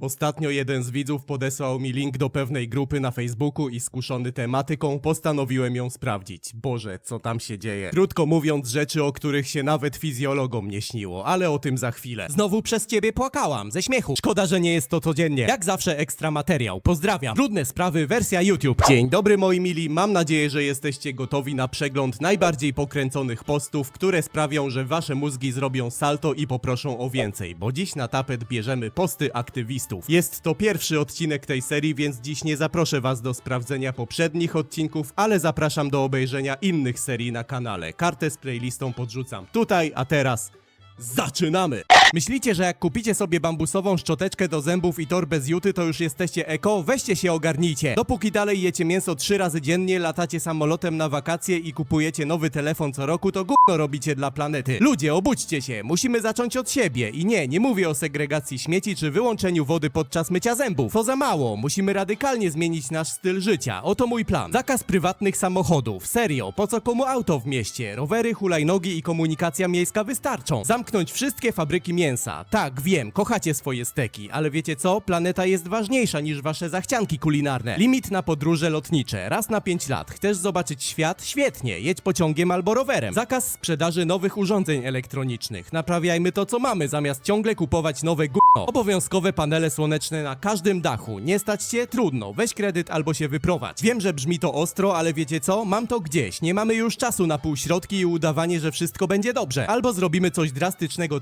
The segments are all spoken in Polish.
Ostatnio jeden z widzów podesłał mi link do pewnej grupy na Facebooku i skuszony tematyką postanowiłem ją sprawdzić. Boże, co tam się dzieje? Krótko mówiąc, rzeczy, o których się nawet fizjologom nie śniło, ale o tym za chwilę. Znowu przez ciebie płakałam, ze śmiechu. Szkoda, że nie jest to codziennie. Jak zawsze ekstra materiał. Pozdrawiam. Trudne sprawy, wersja YouTube. Dzień dobry moi mili, mam nadzieję, że jesteście gotowi na przegląd najbardziej pokręconych postów, które sprawią, że wasze mózgi zrobią salto i poproszą o więcej, bo dziś na tapet bierzemy posty aktywistów. Jest to pierwszy odcinek tej serii, więc dziś nie zaproszę was do sprawdzenia poprzednich odcinków, ale zapraszam do obejrzenia innych serii na kanale. Kartę z playlistą podrzucam tutaj, a teraz Zaczynamy! Myślicie, że jak kupicie sobie bambusową szczoteczkę do zębów i torbę z juty, to już jesteście eko? Weźcie się ogarnijcie! Dopóki dalej jecie mięso trzy razy dziennie, latacie samolotem na wakacje i kupujecie nowy telefon co roku, to gówno robicie dla planety. Ludzie, obudźcie się! Musimy zacząć od siebie. I nie, nie mówię o segregacji śmieci czy wyłączeniu wody podczas mycia zębów. To za mało. Musimy radykalnie zmienić nasz styl życia. Oto mój plan. Zakaz prywatnych samochodów. Serio, po co komu auto w mieście? Rowery, hulajnogi i komunikacja miejska wystarczą. Zamknąć wszystkie fabryki mięsa. Tak, wiem, kochacie swoje steki, ale wiecie co? Planeta jest ważniejsza niż wasze zachcianki kulinarne. Limit na podróże lotnicze. Raz na 5 lat. Chcesz zobaczyć świat? Świetnie. Jedź pociągiem albo rowerem. Zakaz sprzedaży nowych urządzeń elektronicznych. Naprawiajmy to, co mamy, zamiast ciągle kupować nowe gówno. Obowiązkowe panele słoneczne na każdym dachu. Nie stać cię? Trudno. Weź kredyt albo się wyprowadź. Wiem, że brzmi to ostro, ale wiecie co? Mam to gdzieś. Nie mamy już czasu na półśrodki i udawanie, że wszystko będzie dobrze. Albo zrobimy coś drastycznego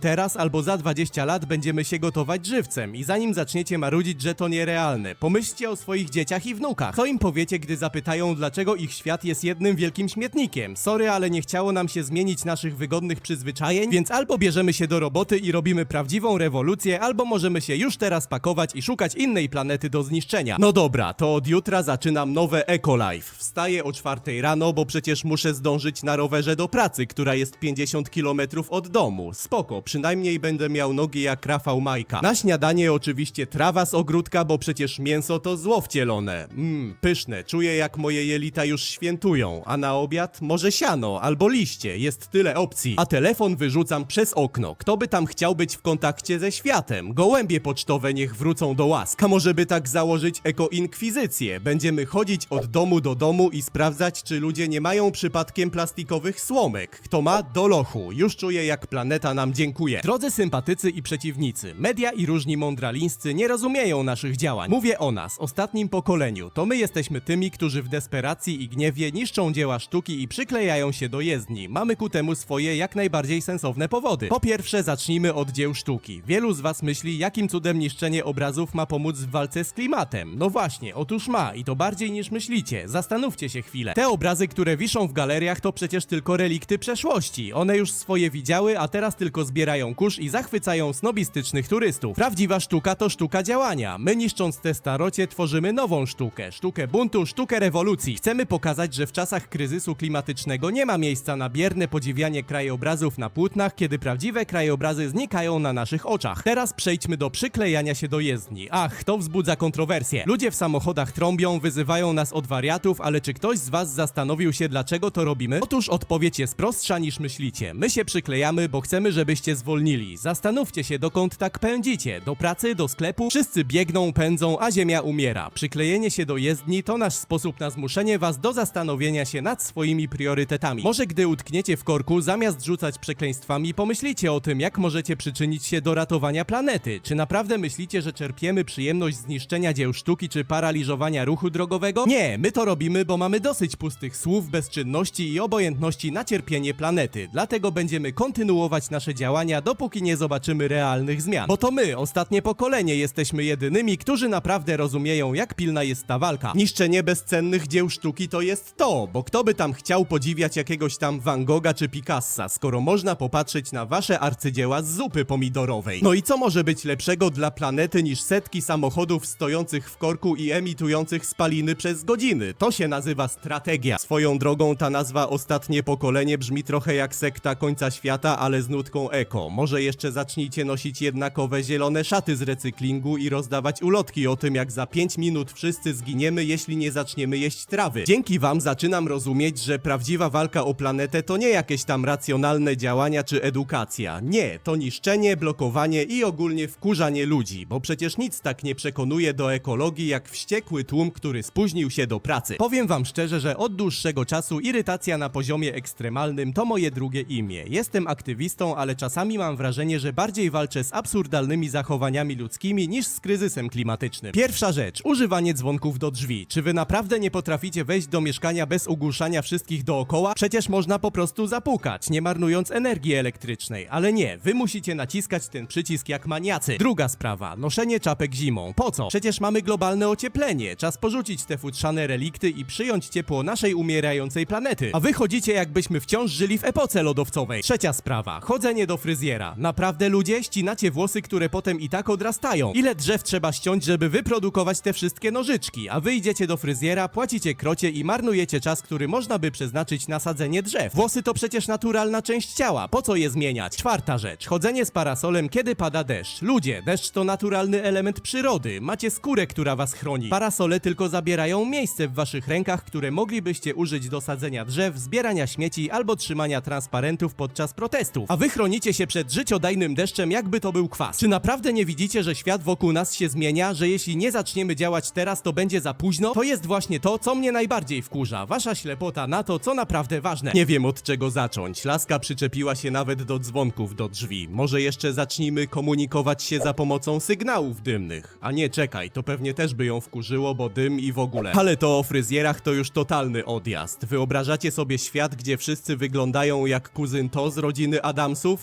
teraz, albo za 20 lat będziemy się gotować żywcem. I zanim zaczniecie marudzić, że to nierealne, pomyślcie o swoich dzieciach i wnukach. Co im powiecie, gdy zapytają, dlaczego ich świat jest jednym wielkim śmietnikiem? Sorry, ale nie chciało nam się zmienić naszych wygodnych przyzwyczajeń, więc albo bierzemy się do roboty i robimy prawdziwą rewolucję, albo możemy się już teraz pakować i szukać innej planety do zniszczenia. No dobra, to od jutra zaczynam nowe Ecolife. Wstaję o czwartej rano, bo przecież muszę zdążyć na rowerze do pracy, która jest 50 km od domu. Spoko, przynajmniej będę miał nogi jak Rafał Majka. Na śniadanie oczywiście trawa z ogródka, bo przecież mięso to zło wcielone. Mmm, pyszne, czuję jak moje jelita już świętują. A na obiad może siano albo liście, jest tyle opcji. A telefon wyrzucam przez okno. Kto by tam chciał być w kontakcie ze światem? Gołębie pocztowe niech wrócą do łask. A może by tak założyć eko-inkwizycję? Będziemy chodzić od domu do domu i sprawdzać, czy ludzie nie mają przypadkiem plastikowych słomek. Kto ma, do lochu. Już czuję jak planeta nam dziękuję. Drodzy sympatycy i przeciwnicy, media i różni mądralińscy nie rozumieją naszych działań. Mówię o nas, ostatnim pokoleniu. To my jesteśmy tymi, którzy w desperacji i gniewie niszczą dzieła sztuki i przyklejają się do jezdni. Mamy ku temu swoje jak najbardziej sensowne powody. Po pierwsze, zacznijmy od dzieł sztuki. Wielu z was myśli, jakim cudem niszczenie obrazów ma pomóc w walce z klimatem. No właśnie, otóż ma i to bardziej niż myślicie. Zastanówcie się chwilę. Te obrazy, które wiszą w galeriach, to przecież tylko relikty przeszłości. One już swoje widziały, a teraz tylko zbierają kurz i zachwycają snobistycznych turystów. Prawdziwa sztuka to sztuka działania. My niszcząc te starocie tworzymy nową sztukę. Sztukę buntu, sztukę rewolucji. Chcemy pokazać, że w czasach kryzysu klimatycznego nie ma miejsca na bierne podziwianie krajobrazów na płótnach, kiedy prawdziwe krajobrazy znikają na naszych oczach. Teraz przejdźmy do przyklejania się do jezdni. Ach, to wzbudza kontrowersje. Ludzie w samochodach trąbią, wyzywają nas od wariatów, ale czy ktoś z was zastanowił się, dlaczego to robimy? Otóż odpowiedź jest prostsza niż myślicie. My się przyklejamy, bo chcemy, żebyście zwolnili. Zastanówcie się, dokąd tak pędzicie. Do pracy, do sklepu? Wszyscy biegną, pędzą, a ziemia umiera. Przyklejenie się do jezdni to nasz sposób na zmuszenie was do zastanowienia się nad swoimi priorytetami. Może gdy utkniecie w korku, zamiast rzucać przekleństwami, pomyślicie o tym, jak możecie przyczynić się do ratowania planety. Czy naprawdę myślicie, że czerpiemy przyjemność z niszczenia dzieł sztuki czy paraliżowania ruchu drogowego? Nie, my to robimy, bo mamy dosyć pustych słów, bezczynności i obojętności na cierpienie planety. Dlatego będziemy kontynuować nasze działania, dopóki nie zobaczymy realnych zmian. Bo to my, ostatnie pokolenie, jesteśmy jedynymi, którzy naprawdę rozumieją, jak pilna jest ta walka. Niszczenie bezcennych dzieł sztuki to jest to, bo kto by tam chciał podziwiać jakiegoś tam Van Gogha czy Picassa, skoro można popatrzeć na wasze arcydzieła z zupy pomidorowej. No i co może być lepszego dla planety niż setki samochodów stojących w korku i emitujących spaliny przez godziny? To się nazywa strategia. Swoją drogą ta nazwa ostatnie pokolenie brzmi trochę jak sekta końca świata, ale z nut eko. Może jeszcze zacznijcie nosić jednakowe zielone szaty z recyklingu i rozdawać ulotki o tym, jak za 5 minut wszyscy zginiemy, jeśli nie zaczniemy jeść trawy. Dzięki wam zaczynam rozumieć, że prawdziwa walka o planetę to nie jakieś tam racjonalne działania czy edukacja. Nie, to niszczenie, blokowanie i ogólnie wkurzanie ludzi, bo przecież nic tak nie przekonuje do ekologii jak wściekły tłum, który spóźnił się do pracy. Powiem wam szczerze, że od dłuższego czasu irytacja na poziomie ekstremalnym to moje drugie imię. Jestem aktywistą, ale czasami mam wrażenie, że bardziej walczę z absurdalnymi zachowaniami ludzkimi niż z kryzysem klimatycznym. Pierwsza rzecz, używanie dzwonków do drzwi. Czy wy naprawdę nie potraficie wejść do mieszkania bez ogłuszania wszystkich dookoła? Przecież można po prostu zapukać, nie marnując energii elektrycznej. Ale nie, wy musicie naciskać ten przycisk jak maniacy. Druga sprawa, noszenie czapek zimą. Po co? Przecież mamy globalne ocieplenie. Czas porzucić te futrzane relikty i przyjąć ciepło naszej umierającej planety. A wy chodzicie jakbyśmy wciąż żyli w epoce lodowcowej. Trzecia sprawa, chodzenie do fryzjera. Naprawdę ludzie ścinacie włosy, które potem i tak odrastają. Ile drzew trzeba ściąć, żeby wyprodukować te wszystkie nożyczki? A wy idziecie do fryzjera, płacicie krocie i marnujecie czas, który można by przeznaczyć na sadzenie drzew. Włosy to przecież naturalna część ciała. Po co je zmieniać? Czwarta rzecz, chodzenie z parasolem, kiedy pada deszcz. Ludzie, deszcz to naturalny element przyrody. Macie skórę, która was chroni. Parasole tylko zabierają miejsce w waszych rękach, które moglibyście użyć do sadzenia drzew, zbierania śmieci albo trzymania transparentów podczas protestów. A chronicie się przed życiodajnym deszczem, jakby to był kwas. Czy naprawdę nie widzicie, że świat wokół nas się zmienia, że jeśli nie zaczniemy działać teraz, to będzie za późno? To jest właśnie to, co mnie najbardziej wkurza. Wasza ślepota na to, co naprawdę ważne. Nie wiem od czego zacząć. Laska przyczepiła się nawet do dzwonków do drzwi. Może jeszcze zacznijmy komunikować się za pomocą sygnałów dymnych. A nie, czekaj, to pewnie też by ją wkurzyło, bo dym i w ogóle. Ale to o fryzjerach to już totalny odjazd. Wyobrażacie sobie świat, gdzie wszyscy wyglądają jak kuzyn to z rodziny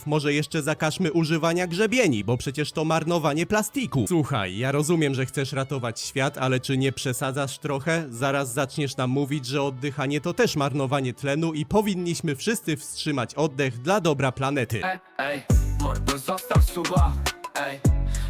Może jeszcze zakażmy używania grzebieni, bo przecież to marnowanie plastiku. Słuchaj, ja rozumiem, że chcesz ratować świat, ale czy nie przesadzasz trochę? Zaraz zaczniesz nam mówić, że oddychanie to też marnowanie tlenu i powinniśmy wszyscy wstrzymać oddech dla dobra planety. Ej, ej, zostaw suba Ej,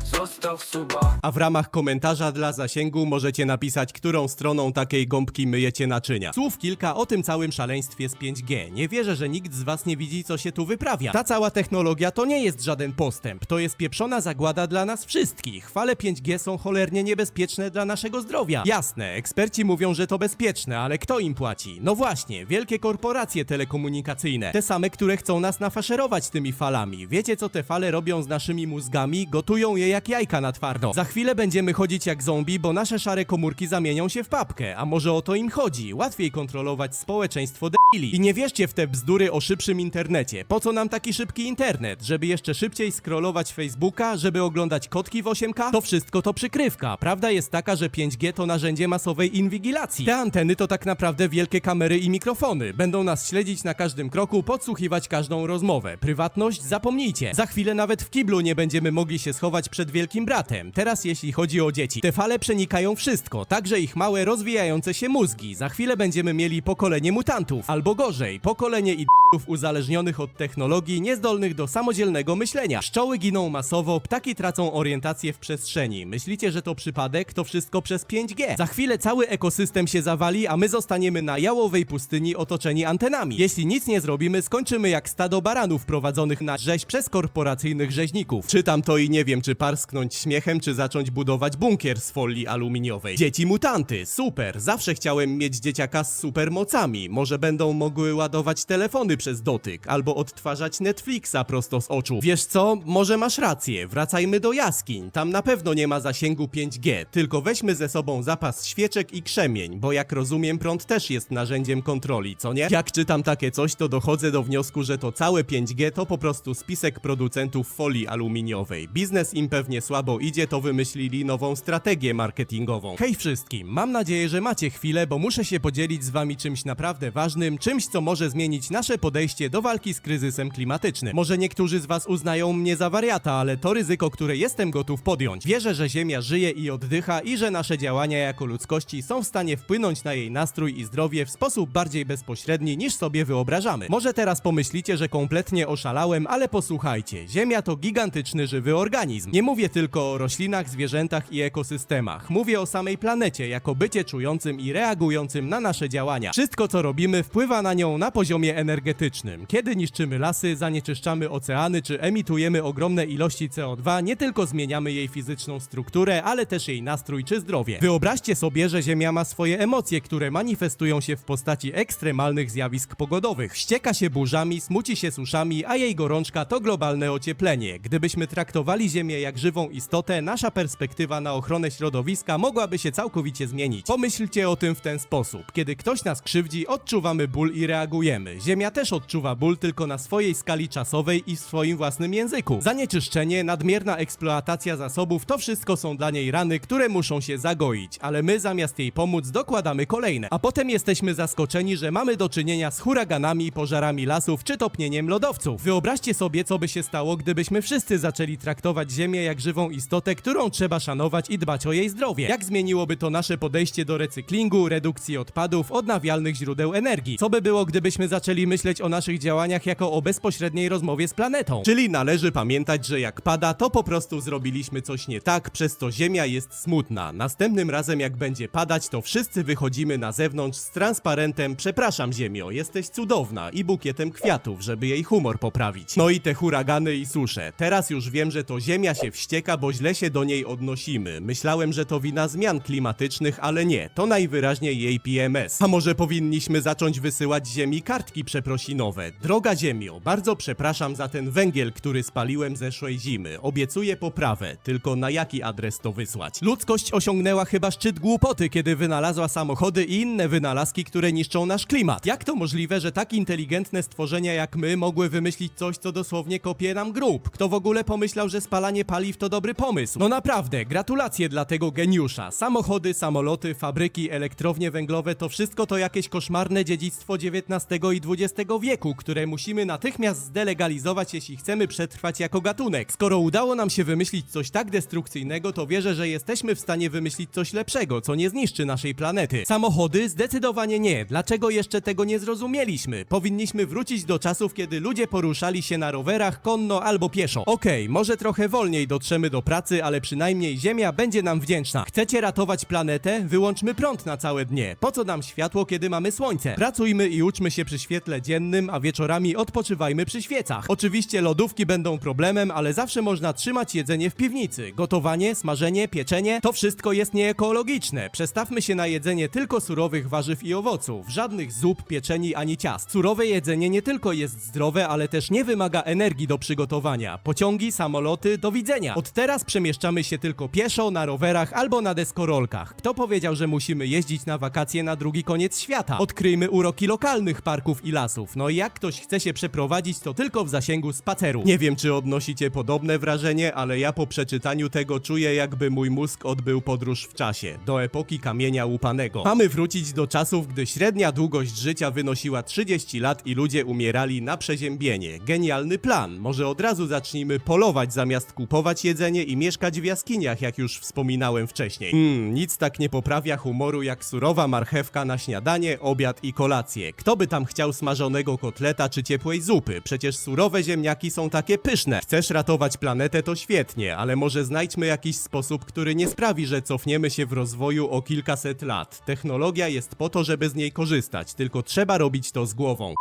zostaw suba A w ramach komentarza dla zasięgu możecie napisać, którą stroną takiej gąbki myjecie naczynia. Słów kilka o tym całym szaleństwie z 5G. Nie wierzę, że nikt z was nie widzi, co się tu wyprawia. Ta cała technologia to nie jest żaden postęp, to jest pieprzona zagłada dla nas wszystkich. Fale 5G są cholernie niebezpieczne dla naszego zdrowia. Jasne, eksperci mówią, że to bezpieczne, ale kto im płaci? No właśnie, wielkie korporacje telekomunikacyjne. Te same, które chcą nas nafaszerować tymi falami. Wiecie, co te fale robią z naszymi mózgami? Gotują je jak jajka na twardo. Za chwilę będziemy chodzić jak zombie, bo nasze szare komórki zamienią się w papkę. A może o to im chodzi? Łatwiej kontrolować społeczeństwo debili. I nie wierzcie w te bzdury o szybszym internecie. Po co nam taki szybki internet? Żeby jeszcze szybciej scrollować Facebooka? Żeby oglądać kotki w 8K? To wszystko to przykrywka. Prawda jest taka, że 5G to narzędzie masowej inwigilacji. Te anteny to tak naprawdę wielkie kamery i mikrofony. Będą nas śledzić na każdym kroku, podsłuchiwać każdą rozmowę. Prywatność zapomnijcie. Za chwilę nawet w kiblu nie będziemy mogli się schować przed wielkim bratem. Teraz jeśli chodzi o dzieci. Te fale przenikają wszystko, także ich małe, rozwijające się mózgi. Za chwilę będziemy mieli pokolenie mutantów, albo gorzej, pokolenie idiotów uzależnionych od technologii, niezdolnych do samodzielnego myślenia. Pszczoły giną masowo, ptaki tracą orientację w przestrzeni. Myślicie, że to przypadek? To wszystko przez 5G. Za chwilę cały ekosystem się zawali, a my zostaniemy na jałowej pustyni otoczeni antenami. Jeśli nic nie zrobimy, skończymy jak stado baranów prowadzonych na rzeź przez korporacyjnych rzeźników. Czytam to i nie wiem, czy parsknąć śmiechem, czy zacząć budować bunkier z folii aluminiowej. Dzieci mutanty, super! Zawsze chciałem mieć dzieciaka z supermocami. Może będą mogły ładować telefony przez dotyk, albo odtwarzać Netflixa prosto z oczu. Wiesz co? Może masz rację. Wracajmy do jaskiń. Tam na pewno nie ma zasięgu 5G, tylko weźmy ze sobą zapas świeczek i krzemień, bo jak rozumiem, prąd też jest narzędziem kontroli, co nie? Jak czytam takie coś, to dochodzę do wniosku, że to całe 5G to po prostu spisek producentów folii aluminiowej. Biznes im pewnie słabo idzie, to wymyślili nową strategię marketingową. Hej wszystkim, mam nadzieję, że macie chwilę, bo muszę się podzielić z wami czymś naprawdę ważnym, czymś, co może zmienić nasze podejście do walki z kryzysem klimatycznym. Może niektórzy z was uznają mnie za wariata, ale to ryzyko, które jestem gotów podjąć. Wierzę, że Ziemia żyje i oddycha i że nasze działania jako ludzkości są w stanie wpłynąć na jej nastrój i zdrowie w sposób bardziej bezpośredni niż sobie wyobrażamy. Może teraz pomyślicie, że kompletnie oszalałem, ale posłuchajcie. Ziemia to gigantyczny żywy organizm. Nie mówię mówię tylko o roślinach, zwierzętach i ekosystemach. Mówię o samej planecie jako bycie czującym i reagującym na nasze działania. Wszystko co robimy wpływa na nią na poziomie energetycznym. Kiedy niszczymy lasy, zanieczyszczamy oceany czy emitujemy ogromne ilości CO2, nie tylko zmieniamy jej fizyczną strukturę, ale też jej nastrój czy zdrowie. Wyobraźcie sobie, że Ziemia ma swoje emocje, które manifestują się w postaci ekstremalnych zjawisk pogodowych. Ścieka się burzami, smuci się suszami, a jej gorączka to globalne ocieplenie. Gdybyśmy traktowali Ziemię jak żywą istotę, nasza perspektywa na ochronę środowiska mogłaby się całkowicie zmienić. Pomyślcie o tym w ten sposób. Kiedy ktoś nas krzywdzi, odczuwamy ból i reagujemy. Ziemia też odczuwa ból, tylko na swojej skali czasowej i w swoim własnym języku. Zanieczyszczenie, nadmierna eksploatacja zasobów to wszystko są dla niej rany, które muszą się zagoić, ale my zamiast jej pomóc dokładamy kolejne. A potem jesteśmy zaskoczeni, że mamy do czynienia z huraganami, pożarami lasów czy topnieniem lodowców. Wyobraźcie sobie, co by się stało, gdybyśmy wszyscy zaczęli traktować Ziemię jak żywą istotę, którą trzeba szanować i dbać o jej zdrowie. Jak zmieniłoby to nasze podejście do recyklingu, redukcji odpadów, odnawialnych źródeł energii? Co by było, gdybyśmy zaczęli myśleć o naszych działaniach jako o bezpośredniej rozmowie z planetą? Czyli należy pamiętać, że jak pada, to po prostu zrobiliśmy coś nie tak, przez to Ziemia jest smutna. Następnym razem, jak będzie padać, to wszyscy wychodzimy na zewnątrz z transparentem Przepraszam Ziemio, jesteś cudowna i bukietem kwiatów, żeby jej humor poprawić. No i te huragany i susze. Teraz już wiem, że to Ziemia się wścieka, bo źle się do niej odnosimy. Myślałem, że to wina zmian klimatycznych, ale nie. To najwyraźniej jej PMS. A może powinniśmy zacząć wysyłać Ziemi kartki przeprosinowe? Droga Ziemio, bardzo przepraszam za ten węgiel, który spaliłem zeszłej zimy. Obiecuję poprawę, tylko na jaki adres to wysłać? Ludzkość osiągnęła chyba szczyt głupoty, kiedy wynalazła samochody i inne wynalazki, które niszczą nasz klimat. Jak to możliwe, że tak inteligentne stworzenia jak my mogły wymyślić coś, co dosłownie kopie nam grób? Kto w ogóle pomyślał, że spalanie paliw to dobry pomysł? No naprawdę, gratulacje dla tego geniusza. Samochody, samoloty, fabryki, elektrownie węglowe to wszystko to jakieś koszmarne dziedzictwo XIX i XX wieku, które musimy natychmiast zdelegalizować, jeśli chcemy przetrwać jako gatunek. Skoro udało nam się wymyślić coś tak destrukcyjnego, to wierzę, że jesteśmy w stanie wymyślić coś lepszego, co nie zniszczy naszej planety. Samochody? Zdecydowanie nie. Dlaczego jeszcze tego nie zrozumieliśmy? Powinniśmy wrócić do czasów, kiedy ludzie poruszali się na rowerach, konno albo pieszo. Okej, może trochę wolniej dotrzemy do pracy, ale przynajmniej Ziemia będzie nam wdzięczna. Chcecie ratować planetę? Wyłączmy prąd na całe dnie. Po co nam światło, kiedy mamy słońce? Pracujmy i uczmy się przy świetle dziennym, a wieczorami odpoczywajmy przy świecach. Oczywiście lodówki będą problemem, ale zawsze można trzymać jedzenie w piwnicy. Gotowanie, smażenie, pieczenie to wszystko jest nieekologiczne. Przestawmy się na jedzenie tylko surowych warzyw i owoców. Żadnych zup, pieczeni ani ciast. Surowe jedzenie nie tylko jest zdrowe, ale też nie wymaga energii do przygotowania. Pociągi, samoloty, do widzenia. Od teraz przemieszczamy się tylko pieszo, na rowerach albo na deskorolkach. Kto powiedział, że musimy jeździć na wakacje na drugi koniec świata? Odkryjmy uroki lokalnych parków i lasów. No i jak ktoś chce się przeprowadzić, to tylko w zasięgu spaceru. Nie wiem, czy odnosicie podobne wrażenie, ale ja po przeczytaniu tego czuję, jakby mój mózg odbył podróż w czasie, do epoki kamienia łupanego. Mamy wrócić do czasów, gdy średnia długość życia wynosiła 30 lat i ludzie umierali na przeziębienie. Genialny plan. Może od razu zacznijmy polować zamiast kupować jedzenie i mieszkać w jaskiniach, jak już wspominałem wcześniej. Hmm, nic tak nie poprawia humoru jak surowa marchewka na śniadanie, obiad i kolację. Kto by tam chciał smażonego kotleta czy ciepłej zupy? Przecież surowe ziemniaki są takie pyszne. Chcesz ratować planetę, to świetnie, ale może znajdźmy jakiś sposób, który nie sprawi, że cofniemy się w rozwoju o kilkaset lat. Technologia jest po to, żeby z niej korzystać, tylko trzeba robić to z głową.